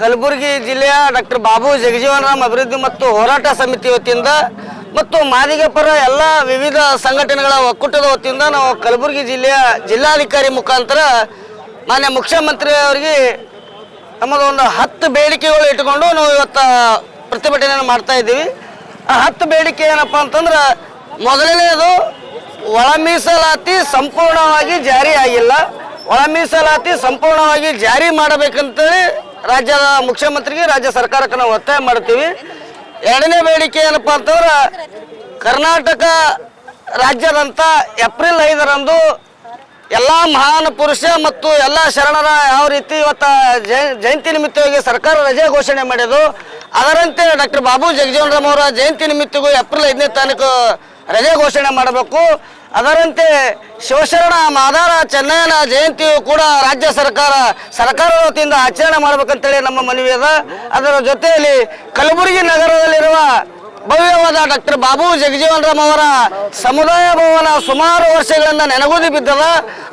ಕಲಬುರಗಿ ಜಿಲ್ಲೆಯ ಡಾಕ್ಟರ್ ಬಾಬು ಜಗಜೀವನ್ ರಾಮ್ ಅಭಿವೃದ್ಧಿ ಮತ್ತು ಹೋರಾಟ ಸಮಿತಿ ವತಿಯಿಂದ ಮತ್ತು ಮಾದಿಗ ಪರ ಎಲ್ಲ ವಿವಿಧ ಸಂಘಟನೆಗಳ ಒಕ್ಕೂಟದ ವತಿಯಿಂದ ನಾವು ಕಲಬುರಗಿ ಜಿಲ್ಲೆಯ ಜಿಲ್ಲಾಧಿಕಾರಿ ಮುಖಾಂತರ ಮಾನ್ಯ ಮುಖ್ಯಮಂತ್ರಿ ಅವರಿಗೆ ನಮ್ಮದು ಒಂದು ಹತ್ತು ಬೇಡಿಕೆಗಳು ಇಟ್ಕೊಂಡು ನಾವು ಇವತ್ತು ಪ್ರತಿಭಟನೆಯನ್ನು ಮಾಡ್ತಾ ಇದ್ದೀವಿ. ಆ ಹತ್ತು ಬೇಡಿಕೆ ಏನಪ್ಪ ಅಂತಂದ್ರೆ ಮೊದಲನೇದು ಒಳ ಮೀಸಲಾತಿ ಸಂಪೂರ್ಣವಾಗಿ ಜಾರಿ ಆಗಿಲ್ಲ. ಒಳ ಮೀಸಲಾತಿ ಸಂಪೂರ್ಣವಾಗಿ ಜಾರಿ ಮಾಡಬೇಕಂತೇಳಿ ರಾಜ್ಯದ ಮುಖ್ಯಮಂತ್ರಿಗೆ ರಾಜ್ಯ ಸರ್ಕಾರಕ್ಕೆ ನಾವು ಒತ್ತಾಯ ಮಾಡ್ತೀವಿ. ಎರಡನೇ ಬೇಡಿಕೆ ಏನಪ್ಪ ಅಂತಂದ್ರೆ, ಕರ್ನಾಟಕ ರಾಜ್ಯದಂತ ಏಪ್ರಿಲ್ ಐದರಂದು ಎಲ್ಲ ಮಹಾನ್ ಪುರುಷ ಮತ್ತು ಎಲ್ಲ ಶರಣರ ಯಾವ ರೀತಿ ಇವತ್ತ ಜಯಂತಿ ನಿಮಿತ್ತವಾಗಿ ಸರ್ಕಾರ ರಜೆ ಘೋಷಣೆ ಮಾಡಿದ್ದು, ಅದರಂತೆ ಡಾಕ್ಟರ್ ಬಾಬು ಜಗಜೀವನ್ ರಾಮ್ ಅವರ ಜಯಂತಿ ನಿಮಿತ್ತಗೂ ಏಪ್ರಿಲ್ ಐದನೇ ತಾರೀಕು ರಜೆ ಘೋಷಣೆ ಮಾಡಬೇಕು. ಅದರಂತೆ ಶಿವಶರಣ, ಮಾದಾರ, ಚೆನ್ನಯ್ಯನ ಜಯಂತಿಯು ಕೂಡ ರಾಜ್ಯ ಸರ್ಕಾರ ಸರ್ಕಾರದ ವತಿಯಿಂದ ಆಚರಣೆ ಮಾಡಬೇಕಂತೇಳಿ ನಮ್ಮ ಮನವಿ ಅದ. ಅದರ ಜೊತೆಯಲ್ಲಿ ಕಲಬುರಗಿ ನಗರದಲ್ಲಿರುವ ಭವ್ಯವಾದ ಡಾಕ್ಟರ್ ಬಾಬು ಜಗಜೀವನ್ ರಾಮ್ ಅವರ ಸಮುದಾಯ ಭವನ ಸುಮಾರು ವರ್ಷಗಳಿಂದ ನೆನಗುದಿ ಬಿದ್ದದ.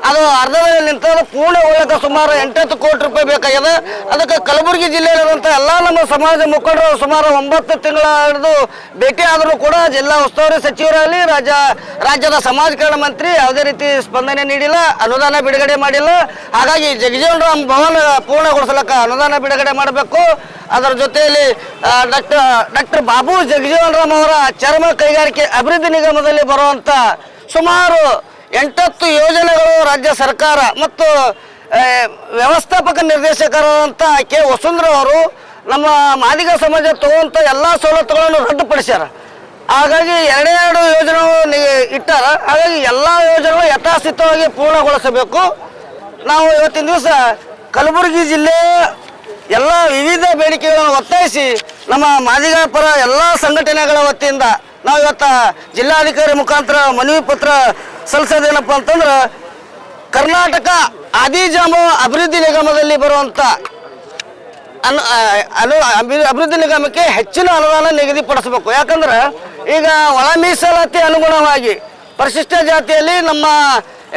ಅದು ಅರ್ಧದಲ್ಲಿ ನಿಂತದ ಪೂರ್ಣಗೊಳ್ಳಕ್ಕೆ ಸುಮಾರು ಎಂಟತ್ತು ಕೋಟಿ ರೂಪಾಯಿ ಬೇಕಾಗಿದೆ ಅದಕ್ಕೆ ಕಲಬುರಗಿ ಜಿಲ್ಲೆಯಲ್ಲಿರುವಂಥ ಎಲ್ಲ ನಮ್ಮ ಸಮಾಜ ಮುಖಂಡರು ಸುಮಾರು ಒಂಬತ್ತು ತಿಂಗಳ ಹಿಡಿದು ಭೇಟಿ ಆದರೂ ಕೂಡ ಜಿಲ್ಲಾ ಉಸ್ತುವಾರಿ ಸಚಿವರಾಗಲಿ, ರಾಜ್ಯ, ರಾಜ್ಯದ ಸಮಾಜ ಕಲ್ಯಾಣ ಮಂತ್ರಿ ಯಾವುದೇ ರೀತಿ ಸ್ಪಂದನೆ ನೀಡಿಲ್ಲ, ಅನುದಾನ ಬಿಡುಗಡೆ ಮಾಡಿಲ್ಲ. ಹಾಗಾಗಿ ಜಗಜೀವನ್ ರಾಮ್ ಭವನ ಪೂರ್ಣಗೊಳಿಸಲಕ್ಕ ಅನುದಾನ ಬಿಡುಗಡೆ ಮಾಡಬೇಕು. ಅದರ ಜೊತೆಯಲ್ಲಿ ಡಾಕ್ಟರ್ ಡಾಕ್ಟರ್ ಬಾಬು ಜಗಜೀವನ್ ರಾಮ್ ಅವರ ಚರ್ಮ ಕೈಗಾರಿಕೆ ಅಭಿವೃದ್ಧಿ ನಿಗಮದಲ್ಲಿ ಬರುವಂತ ಸುಮಾರು ಎಂಟತ್ತು ಯೋಜನೆಗಳು ರಾಜ್ಯ ಸರ್ಕಾರ ಮತ್ತು ವ್ಯವಸ್ಥಾಪಕ ನಿರ್ದೇಶಕರಾದಂಥ ಕೆ. ವಸುಂಧರ ಅವರು ನಮ್ಮ ಮಾದಿಗ ಸಮಾಜ ತಗೋಂಥ ಎಲ್ಲ ಸವಲತ್ತುಗಳನ್ನು ರದ್ದುಪಡಿಸ್ಯಾರ. ಹಾಗಾಗಿ ಎರಡೇ ಎರಡು ಯೋಜನೆಗಳು ಇಟ್ಟಾರ. ಹಾಗಾಗಿ ಎಲ್ಲ ಯೋಜನೆಗಳು ಯಥಾಸ್ಥಿತವಾಗಿ ಪೂರ್ಣಗೊಳಿಸಬೇಕು. ನಾವು ಇವತ್ತಿನ ದಿವಸ ಕಲಬುರಗಿ ಜಿಲ್ಲೆ ಎಲ್ಲ ವಿವಿಧ ಬೇಡಿಕೆಗಳನ್ನು ಒತ್ತಾಯಿಸಿ ನಮ್ಮ ಮಾದಿಗ ಪರ ಎಲ್ಲ ಸಂಘಟನೆಗಳ ವತಿಯಿಂದ ನಾವು ಇವತ್ತ ಜಿಲ್ಲಾಧಿಕಾರಿ ಮುಖಾಂತರ ಮನವಿ ಪತ್ರ ಸಲ್ಲಿಸೋದೇನಪ್ಪ ಅಂತಂದ್ರೆ ಕರ್ನಾಟಕ ಆದಿಜಾಮ ಅಭಿವೃದ್ಧಿ ನಿಗಮದಲ್ಲಿ ಬರುವಂಥ ಅನು ಅನು ಅಭಿ- ಅಭಿವೃದ್ಧಿ ನಿಗಮಕ್ಕೆ ಹೆಚ್ಚಿನ ಅನುದಾನ ನಿಗದಿಪಡಿಸಬೇಕು. ಯಾಕಂದ್ರೆ ಈಗ ಒಳ ಮೀಸಲಾತಿ ಅನುಗುಣವಾಗಿ ಪರಿಶಿಷ್ಟ ಜಾತಿಯಲ್ಲಿ ನಮ್ಮ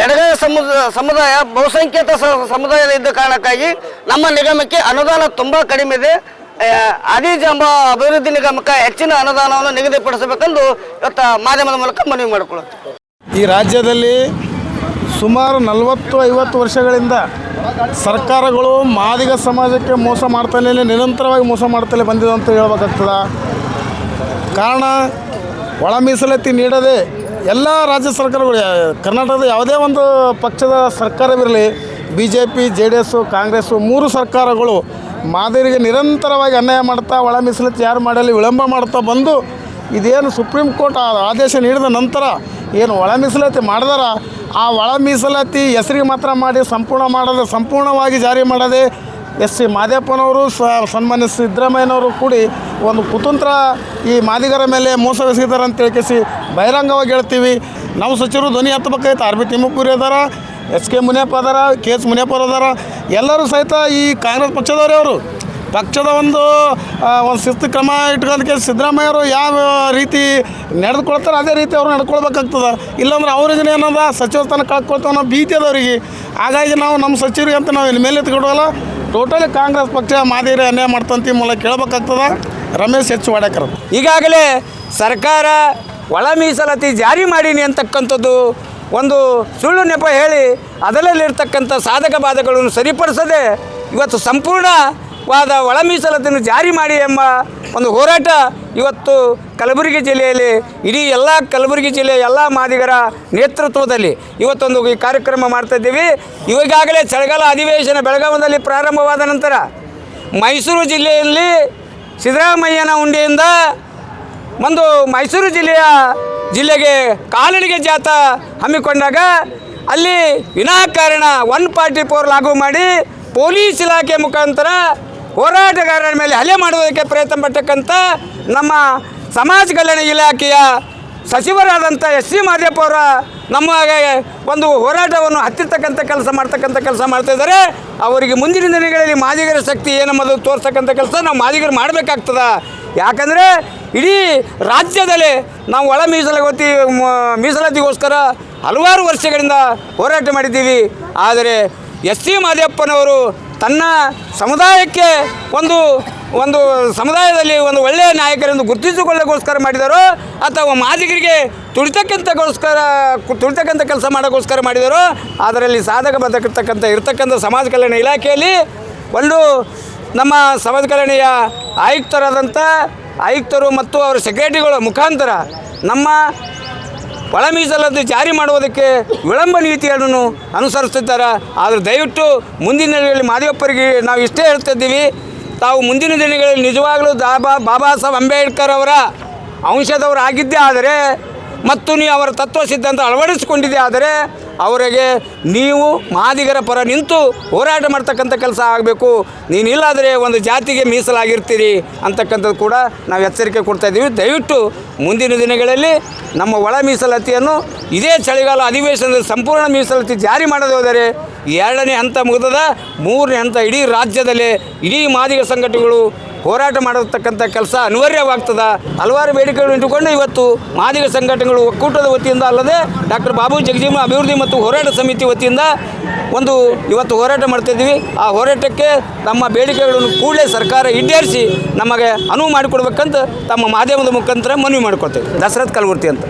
ಎಡಗೈ ಸಮುದ, ಸಮುದಾಯ, ಬಹುಸಂಖ್ಯಾತ ಸಮುದಾಯದ ಇದ್ದ ಕಾರಣಕ್ಕಾಗಿ ನಮ್ಮ ನಿಗಮಕ್ಕೆ ಅನುದಾನ ತುಂಬ ಕಡಿಮೆ ಇದೆ. ಅದಿಜಾಂಬ ಅಭಿವೃದ್ಧಿ ನಿಗಮಕ್ಕೆ ಹೆಚ್ಚಿನ ಅನುದಾನವನ್ನು ನಿಗದಿಪಡಿಸಬೇಕೆಂದು ಇವತ್ತು ಮಾಧ್ಯಮದ ಮೂಲಕ ಮನವಿ ಮಾಡಿಕೊಳ್ಳುತ್ತೆ ಈ ರಾಜ್ಯದಲ್ಲಿ ಸುಮಾರು ನಲವತ್ತು ಐವತ್ತು ವರ್ಷಗಳಿಂದ ಸರ್ಕಾರಗಳು ಮಾದಿಗ ಸಮಾಜಕ್ಕೆ ಮೋಸ ಮಾಡ್ತಲೇ ನಿರಂತರವಾಗಿ ಮೋಸ ಮಾಡ್ತಲೇ ಬಂದಿದೆ ಅಂತ ಹೇಳ್ಬೇಕಾಗ್ತದ. ಕಾರಣ ಒಳ ಮೀಸಲಾತಿ ನೀಡದೆ ಎಲ್ಲ ರಾಜ್ಯ ಸರ್ಕಾರಗಳು, ಕರ್ನಾಟಕದ ಯಾವುದೇ ಒಂದು ಪಕ್ಷದ ಸರ್ಕಾರವಿರಲಿ B J P J D S Congress ಮೂರು ಸರ್ಕಾರಗಳು ಮಾದರಿಗೆ ನಿರಂತರವಾಗಿ ಅನ್ಯಾಯ ಮಾಡ್ತಾ, ಒಳ ಮೀಸಲಾತಿ ಯಾರು ಮಾಡಲಿ, ವಿಳಂಬ ಮಾಡ್ತಾ ಬಂದು, ಇದೇನು ಸುಪ್ರೀಂ ಕೋರ್ಟ್ ಆದೇಶ ನೀಡಿದ ನಂತರ ಏನು ಒಳ ಮೀಸಲಾತಿ ಮಾಡಿದಾರ? ಆ ಒಳ ಮೀಸಲಾತಿ ಹೆಸರಿಗೆ ಮಾತ್ರ ಮಾಡಿ, ಸಂಪೂರ್ಣ ಮಾಡದೆ, ಸಂಪೂರ್ಣವಾಗಿ ಜಾರಿ ಮಾಡದೆ ಎಸ್ ಸಿ ಮಾದೇಪ್ಪನವರು ಸ ಸನ್ಮಾನ್ಯ ಸಿದ್ದರಾಮಯ್ಯನವರು ಕೂಡಿ ಒಂದು ಕುತಂತ್ರ ಈ ಮಾದಿಗರ ಮೇಲೆ ಮೋಸವೆಸಗಿದ್ದಾರೆ ಅಂತ ತಿಳ್ಕಿಸಿ ಬಹಿರಂಗವಾಗಿ ಹೇಳ್ತೀವಿ. ನಾವು ಸಚಿವರು ಧ್ವನಿ ಹತ್ತಬೇಕಾಯ್ತು. ಆರ್ ಬಿ ಅದಾರ, ಎಸ್ ಕೆ ಮುನಿಯಪ್ಪ ಅದಾರ, ಕೆ ಎಸ್ ಮುನಿಯಪ್ಪ ಅದಾರ. ಎಲ್ಲರೂ ಸಹಿತ ಈ ಕಾಂಗ್ರೆಸ್ ಪಕ್ಷದವರೇ ಅವರು. ಪಕ್ಷದ ಒಂದು ಒಂದು ಶಿಸ್ತು ಕ್ರಮ ಇಟ್ಕೊಳ್ಳೋದಕ್ಕೆ ಸಿದ್ದರಾಮಯ್ಯವರು ಯಾವ ರೀತಿ ನಡೆದುಕೊಳ್ತಾರೆ ಅದೇ ರೀತಿ ಅವರು ನಡ್ಕೊಳ್ಬೇಕಾಗ್ತದೆ. ಇಲ್ಲಾಂದ್ರೆ ಅವ್ರಿಗೆ ಏನದ ಸಚಿವ ಸ್ಥಾನ ಕಳ್ಕೊಳ್ತಾವ ಅನ್ನೋ ಭೀತಿ ಅದ ಅವರಿಗೆ. ಹಾಗಾಗಿ ನಾವು ನಮ್ಮ ಸಚಿವರಿಗೆ ಅಂತ ನಾವು ಇಲ್ಲಿ ಮೇಲೆ ಎತ್ಕೊಡೋಲ್ಲ ಟೋಟಲಿ ಕಾಂಗ್ರೆಸ್ ಪಕ್ಷ ಮಾದಿರಿ ಅನ್ಯಾಯ ಮಾಡ್ತಂತ ಮೂಲಕ ಕೇಳಬೇಕಾಗ್ತದ. ರಮೇಶ್ ಹೆಚ್ಚು ವಾಡಕರ್. ಈಗಾಗಲೇ ಸರ್ಕಾರ ಒಳ ಮೀಸಲಾತಿ ಜಾರಿ ಮಾಡೀನಿ ಅಂತಕ್ಕಂಥದ್ದು ಒಂದು ಸುಳ್ಳು ನೆಪ ಹೇಳಿ ಅದರಲ್ಲಿರ್ತಕ್ಕಂಥ ಸಾಧಕ ಬಾಧಗಳನ್ನು ಸರಿಪಡಿಸದೆ ಇವತ್ತು ಸಂಪೂರ್ಣವಾದ ಒಳ ಮೀಸಲಾತಿಯನ್ನು ಜಾರಿ ಮಾಡಿ ಎಂಬ ಒಂದು ಹೋರಾಟ ಇವತ್ತು ಕಲಬುರಗಿ ಜಿಲ್ಲೆಯಲ್ಲಿ, ಇಡೀ ಎಲ್ಲ ಕಲಬುರಗಿ ಜಿಲ್ಲೆಯ ಎಲ್ಲ ಮಾದಿಗರ ನೇತೃತ್ವದಲ್ಲಿ ಇವತ್ತೊಂದು ಈ ಕಾರ್ಯಕ್ರಮ ಮಾಡ್ತಾ ಇದ್ದೀವಿ ಈಗಾಗಲೇ ಚಳಿಗಾಲ ಅಧಿವೇಶನ ಬೆಳಗಾವದಲ್ಲಿ ಪ್ರಾರಂಭವಾದ ನಂತರ ಮೈಸೂರು ಜಿಲ್ಲೆಯಲ್ಲಿ ಸಿದ್ದರಾಮಯ್ಯನ ಉಂಡೆಯಿಂದ ಒಂದು ಮೈಸೂರು ಜಿಲ್ಲೆಯ ಜಿಲ್ಲೆಗೆ ಕಾಲಡಿಗೆ ಜಾಥಾ ಹಮ್ಮಿಕೊಂಡಾಗ ಅಲ್ಲಿ ವಿನಾಕಾರಣ ಒನ್ ಪಾರ್ಟಿ ಫೋರ್ ಲಾಗು ಮಾಡಿ ಪೊಲೀಸ್ ಇಲಾಖೆ ಮುಖಾಂತರ ಹೋರಾಟಗಾರರ ಮೇಲೆ ಹಲೆ ಮಾಡುವುದಕ್ಕೆ ಪ್ರಯತ್ನ ಪಟ್ಟಕ್ಕಂಥ ನಮ್ಮ ಸಮಾಜ ಕಲ್ಯಾಣ ಇಲಾಖೆಯ ಸಚಿವರಾದಂಥ ಎಸ್ ಸಿ ಮಾದೇಪ್ಪ ಅವರ ನಮ್ಮ ಒಂದು ಹೋರಾಟವನ್ನು ಹತ್ತಿರ್ತಕ್ಕಂಥ ಕೆಲಸ ಮಾಡ್ತಕ್ಕಂಥ ಕೆಲಸ ಮಾಡ್ತಾ ಇದ್ದಾರೆ. ಅವರಿಗೆ ಮುಂದಿನ ದಿನಗಳಲ್ಲಿ ಮಾದಿಗರ ಶಕ್ತಿ ಏನಮ್ಮದು ತೋರಿಸ್ತಕ್ಕಂಥ ಕೆಲಸ ನಾವು ಮಾದಿಗರು ಮಾಡಬೇಕಾಗ್ತದ. ಯಾಕಂದರೆ ಇಡೀ ರಾಜ್ಯದಲ್ಲಿ ನಾವು ಒಳ ಮೀಸಲಾತಿ ಮೀಸಲಾತಿಗೋಸ್ಕರ ಹಲವಾರು ವರ್ಷಗಳಿಂದ ಹೋರಾಟ ಮಾಡಿದ್ದೀವಿ. ಆದರೆ ಎಸ್ ಸಿ ಮಾದೇಪ್ಪನವರು ತನ್ನ ಸಮುದಾಯಕ್ಕೆ ಒಂದು ಒಂದು ಸಮುದಾಯದಲ್ಲಿ ಒಂದು ಒಳ್ಳೆಯ ನಾಯಕರೆಂದು ಗುರುತಿಸಿಕೊಳ್ಳೋಕ್ಕೋಸ್ಕರ ಮಾಡಿದರೋ ಅಥವಾ ಮಾದಿಗರಿಗೆ ತುಳಿತಕ್ಕಂಥಗೋಸ್ಕರ ತುಳಿತಕ್ಕಂಥ ಕೆಲಸ ಮಾಡೋಕ್ಕೋಸ್ಕರ ಮಾಡಿದರೋ, ಅದರಲ್ಲಿ ಸಾಧಕ ಬದಕತಕ್ಕಂಥ ಇರತಕ್ಕಂಥ ಸಮಾಜ ಕಲ್ಯಾಣ ಇಲಾಖೆಯಲ್ಲಿ ಒಂದು ನಮ್ಮ ಸಮಾಜ ಕಲ್ಯಾಣಿಯ ಆಯುಕ್ತರಾದಂಥ, ಆಯುಕ್ತರು ಮತ್ತು ಅವರ ಸೆಕ್ರೆಟರಿಗಳ ಮುಖಾಂತರ ನಮ್ಮ ಒಳ ಮೀಸಲಾತಿ ಜಾರಿ ಮಾಡುವುದಕ್ಕೆ ವಿಳಂಬ ನೀತಿಯನ್ನು ಅನುಸರಿಸುತ್ತಿದ್ದಾರೆ. ಆದರೆ ದಯವಿಟ್ಟು ಮುಂದಿನ ದಿನಗಳಲ್ಲಿ ಮಾದೇವಪ್ಪರಿಗೆ ನಾವು ಇಷ್ಟೇ ಹೇಳ್ತಿದ್ದೀವಿ ತಾವು ಮುಂದಿನ ದಿನಗಳಲ್ಲಿ ನಿಜವಾಗಲೂ ದಾಬಾ, ಬಾಬಾ ಸಾಹೇಬ್ ಅಂಬೇಡ್ಕರ್ ಅವರ ಅಂಶದವರು ಆಗಿದ್ದೇ ಆದರೆ ಮತ್ತು ನೀವು ಅವರ ತತ್ವ ಸಿದ್ಧಾಂತ ಅಳವಡಿಸಿಕೊಂಡಿದ್ದೇ ಆದರೆ ಅವರಿಗೆ ನೀವು ಮಾದಿಗರ ಪರ ನಿಂತು ಹೋರಾಟ ಮಾಡ್ತಕ್ಕಂಥ ಕೆಲಸ ಆಗಬೇಕು. ನೀನಿಲ್ಲಾದರೆ ಒಂದು ಜಾತಿಗೆ ಮೀಸಲಾಗಿರ್ತೀರಿ ಅಂತಕ್ಕಂಥದ್ದು ಕೂಡ ನಾವು ಎಚ್ಚರಿಕೆ ಕೊಡ್ತಾ ಇದ್ದೀವಿ. ದಯವಿಟ್ಟು ಮುಂದಿನ ದಿನಗಳಲ್ಲಿ ನಮ್ಮ ಒಳ ಮೀಸಲಾತಿಯನ್ನು ಇದೇ ಚಳಿಗಾಲ ಅಧಿವೇಶನದಲ್ಲಿ ಸಂಪೂರ್ಣ ಮೀಸಲಾತಿ ಜಾರಿ ಮಾಡದೆ ಹೋದರೆ ಎರಡನೇ ಹಂತ ಮುಗಿದದ, ಮೂರನೇ ಹಂತ ಇಡೀ ರಾಜ್ಯದಲ್ಲೇ ಇಡೀ ಮಾದಿಗ ಸಂಘಟನೆಗಳು ಹೋರಾಟ ಮಾಡತಕ್ಕಂಥ ಕೆಲಸ ಅನಿವಾರ್ಯವಾಗ್ತದ. ಹಲವಾರು ಬೇಡಿಕೆಗಳು ಇಟ್ಟುಕೊಂಡು ಇವತ್ತು ಮಾದಿಗ ಸಂಘಟನೆಗಳು ಒಕ್ಕೂಟದ ವತಿಯಿಂದ ಅಲ್ಲದೆ ಡಾಕ್ಟರ್ ಬಾಬು ಜಗಜೀವನ ಅಭಿವೃದ್ಧಿ ಮತ್ತು ಹೋರಾಟ ಸಮಿತಿ ವತಿಯಿಂದ ಒಂದು ಇವತ್ತು ಹೋರಾಟ ಮಾಡ್ತಾಯಿದ್ದೀವಿ ಆ ಹೋರಾಟಕ್ಕೆ ನಮ್ಮ ಬೇಡಿಕೆಗಳನ್ನು ಕೂಡಲೇ ಸರ್ಕಾರ ಈಡೇರಿಸಿ ನಮಗೆ ಅನುವು ಮಾಡಿಕೊಡ್ಬೇಕಂತ ತಮ್ಮ ಮಾಧ್ಯಮದ ಮುಖಾಂತರ ಮನವಿ ಮಾಡ್ಕೊತೀವಿ ದಸರತ್ ಕಲಬುರ್ತಿ ಅಂತ.